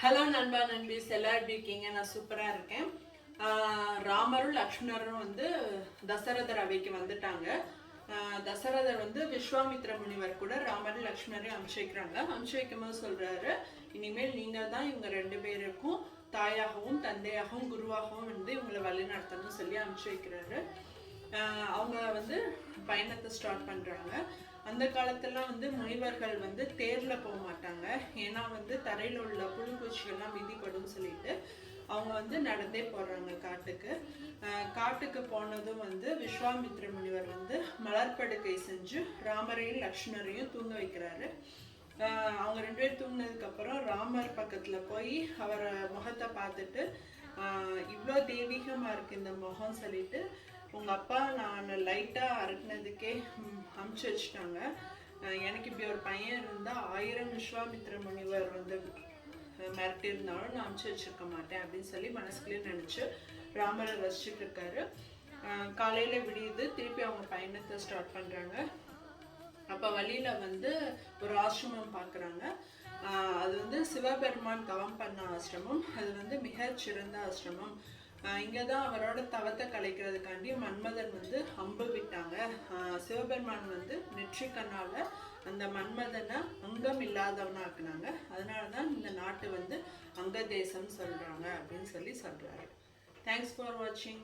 Hello நண்பா நண்பீஸ் எல்லாரும் எப்படி இருக்கீங்க? நான் சூப்பராக இருக்கேன். ராமரும் லக்ஷ்மணரும் வந்து தசரதர் அவைக்கு வந்துட்டாங்க. தசரதர் வந்து விஸ்வாமித்ர முனிவர் கூட ராமரும் லக்ஷ்மணரையும் அனுப்பிச்சு வைக்கிறாங்க அனுப்பிச்சு சொல்கிறாரு இனிமேல் நீங்கள் தான் இவங்க ரெண்டு பேருக்கும் தாயாகவும் தந்தையாகவும் குருவாகவும் வந்து இவங்களை வழிநடத்தணும்னு சொல்லி அனுப்பிச்சு வைக்கிறாரு அவங்க வந்து பயணத்தை ஸ்டார்ட் பண்ணுறாங்க அந்த காலத்தெல்லாம் வந்து முனிவர்கள் வந்து தேர்ல போக மாட்டாங்க. ஏன்னா வந்து தரையில் உள்ள புழுப்பூச்சிகள்லாம் மிதிப்படும் சொல்லிட்டு அவங்க வந்து நடந்தே போடுறாங்க காட்டுக்கு. காட்டுக்கு போனதும் வந்து விஸ்வாமித்ர முனிவர் வந்து மலர்படுக்கை செஞ்சு ராமரையும் லக்ஷ்மணரையும் தூங்க வைக்கிறாரு. அவங்க ரெண்டு பேர் தூங்கினதுக்கப்புறம் ராமர் பக்கத்தில் போய் அவரை முகத்தை பார்த்துட்டு இவ்வளோ தெய்வீகமாக இருக்கு இந்த முகம் சொல்லிட்டு உங்கள் அப்பா நான் லைட்டாக அறுக்குனதுக்கே அமுச்சு வச்சுட்டாங்க. எனக்கு இப்படி ஒரு பையன் இருந்தால் ஆயிரம் விஸ்வாமித்ர முனிவர் வந்து மிரட்டியிருந்தாலும் நான் அமுச்சு வச்சிருக்க மாட்டேன் அப்படின்னு சொல்லி மனசுக்குள்ளே நினச்சி ராமரை ரசிச்சுட்டு இருக்காரு. காலையில் விடியுது. திருப்பி அவங்க பயணத்தை ஸ்டார்ட் பண்ணுறாங்க அப்போ வழியில் வந்து ஒரு ஆசிரமம் பார்க்குறாங்க அது வந்து சிவபெருமான் தவம் பண்ண ஆசிரமம். அது வந்து மிகச்சிறந்த ஆசிரமம். இங்கே இங்கதான் அவரோட தவத்தை கலைக்கிறதுக்காண்டி மன்மதன் வந்து அம்பு விட்டாங்க. சிவபெருமான் வந்து நெற்றிக்கண்ணால அந்த மன்மதனை அங்கம் இல்லாதவனாக்குனாங்க அதனால தான் இந்த நாட்டு வந்து அங்க தேசம் சொல்றாங்க அப்படின்னு சொல்லி சொல்றாரு. தேங்க்ஸ் ஃபார் வாட்சிங்